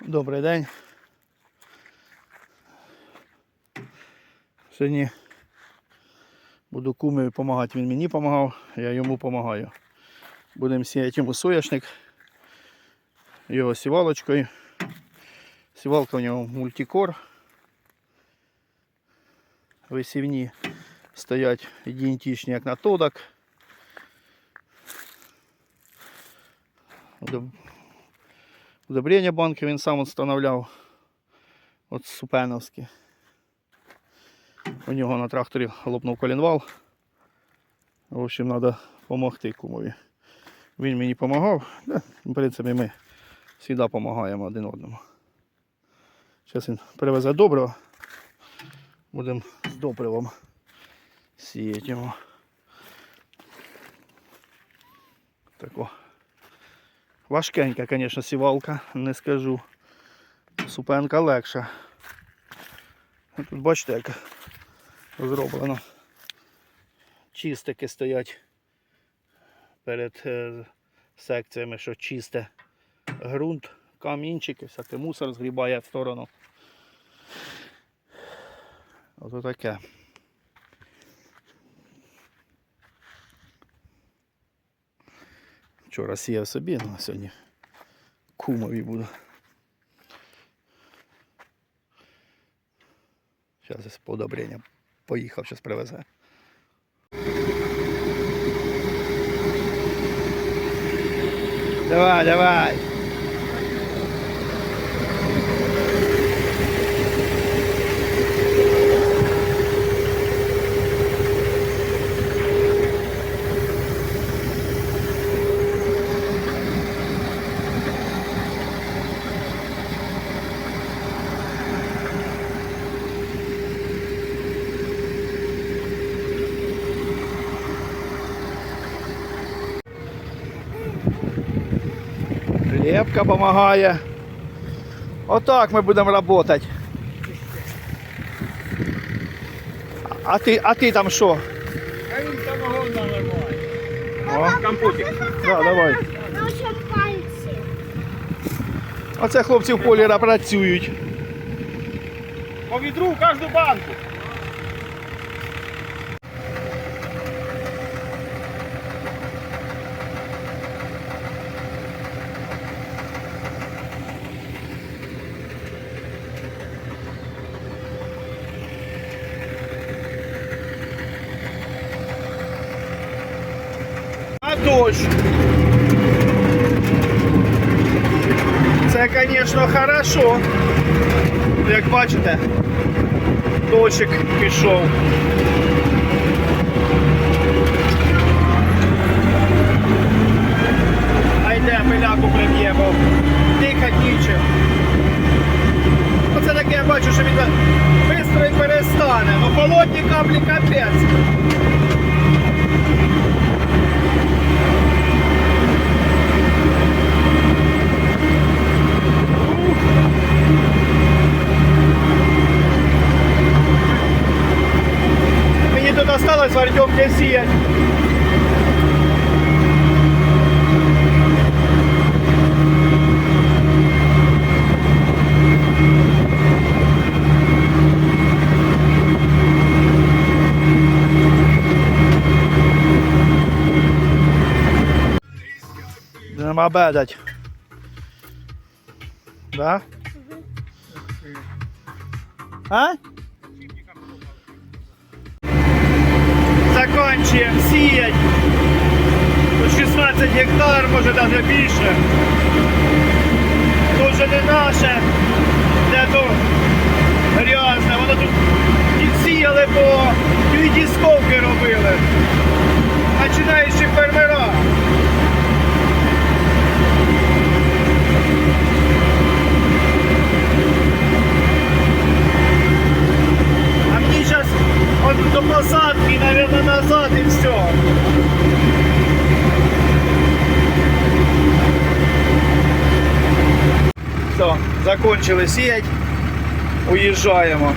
Добрий день. Сьогодні буду кумові допомагати. Він мені допомагав, я йому допомагаю. Будемо сіяти йому соняшник його сівалочкою. Сівалка у нього мультикор. Висівні стоять ідентичні, як на тодок. Удоб- Удобрення банки він сам встановляв. От Супеновські. У нього на тракторі лопнув колінвал. В общем, треба допомогти кумові. Він мені допомагав. В принципі, ми завжди допомагаємо один одному. Зараз він привезе добриво. Будемо з добривом сіяти його. Тако. Важкенька, звісно, сівалка, не скажу. Супенка легша. Ну, Тут бачите, як зроблено. Чистики стоять перед е, секціями, що чисте ґрунт, камінчики, всякий мусор згрібає в сторону. Ото таке. Вчора сіяв собі, ну а сьогодні кумові буду. Зараз по подобренням поїхав, зараз привезе. Давай, давай. Лепка допомагає. Отак ми будемо працювати. А ти, а ти там що? А він самогон наливає. Компотик. да, давай. Наші пальці. Оце хлопці в полі працюють. По відру в кожну банку. Дощ. Це, звісно, хорошо. Як бачите, дощик пішов. А йде пиляку приб'ємо. Дихать нічим. Оце таке я бачу, що він швидко перестане. Ну холодні каплі капець. Мені тут осталось в Артемке сіять. Будемо обедать. Закінчуємо сіять. Тут 16 гектар, може навіть більше. Тут вже не наше, де тут грязне. Воно тут сіяли бо дві дісковки робили. Починаючи фермера. А мені зараз от до посадки, наверное, назад и все. Все, закончили сіять, уїжджаємо.